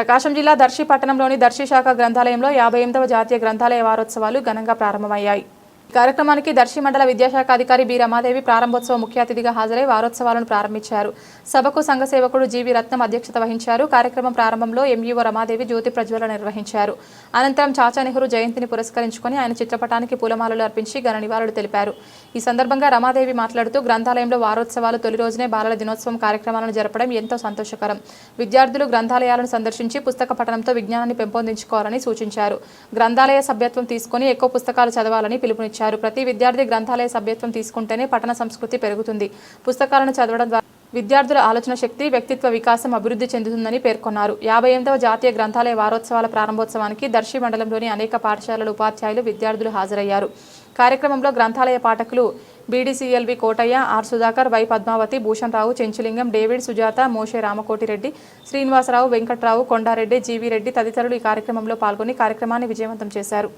ప్రకాశం జిల్లా దర్శి పట్టణంలోని దర్శి శాఖ గ్రంథాలయంలో యాభై ఎనిమిదవ జాతీయ గ్రంథాలయ వారోత్సవాలు ఘనంగా ప్రారంభమయ్యాయి. కార్యక్రమానికి దర్శి మండల విద్యాశాఖ అధికారి బి రమాదేవి ప్రారంభోత్సవ ముఖ్య అతిథిగా హాజరై వారోత్సవాలను ప్రారంభించారు. సభకు సంఘ సేవకుడు జీవి రత్నం అధ్యక్షత వహించారు. కార్యక్రమం ప్రారంభంలో ఎంఈఓ రమాదేవి జ్యోతి ప్రజ్వల నిర్వహించారు. అనంతరం చాచా నెహ్రూ జయంతిని పురస్కరించుకొని ఆయన చిత్రపటానికి పూలమాలలు అర్పించి ఘన నివాళులు తెలిపారు. ఈ సందర్భంగా రమాదేవి మాట్లాడుతూ గ్రంథాలయంలో వారోత్సవాలు తొలి రోజునే బాలల దినోత్సవం కార్యక్రమాలను జరపడం ఎంతో సంతోషకరం. విద్యార్థులు గ్రంథాలయాలను సందర్శించి పుస్తక పఠనంతో విజ్ఞానాన్ని పెంపొందించుకోవాలని సూచించారు. గ్రంథాలయ సభ్యత్వం తీసుకొని ఎక్కువ పుస్తకాలు చదవాలని పిలుపునిచ్చారు. ప్రతి విద్యార్థి గ్రంథాలయ సభ్యత్వం తీసుకుంటేనే పఠన సంస్కృతి పెరుగుతుంది. పుస్తకాలను చదవడం ద్వారా విద్యార్థుల ఆలోచన శక్తి వ్యక్తిత్వ వికాసం అభివృద్ధి చెందుతుందని పేర్కొన్నారు. యాభై ఎనిమిదవ జాతీయ గ్రంథాలయ వారోత్సవాల ప్రారంభోత్సవానికి దర్శి మండలంలోని అనేక పాఠశాలల ఉపాధ్యాయులు విద్యార్థులు హాజరయ్యారు. కార్యక్రమంలో గ్రంథాలయ పాఠకులు బీడీసీఎల్వి Kotaiah R Sudhakar Y Padmavathi Bhushan Rao Chenchulingam David Sujatha Moshe Ramakotireddy Srinivasarao Venkatrao Kondareddy G V Reddy తదితరులు ఈ కార్యక్రమంలో పాల్గొని కార్యక్రమాన్ని విజయవంతం చేశారు.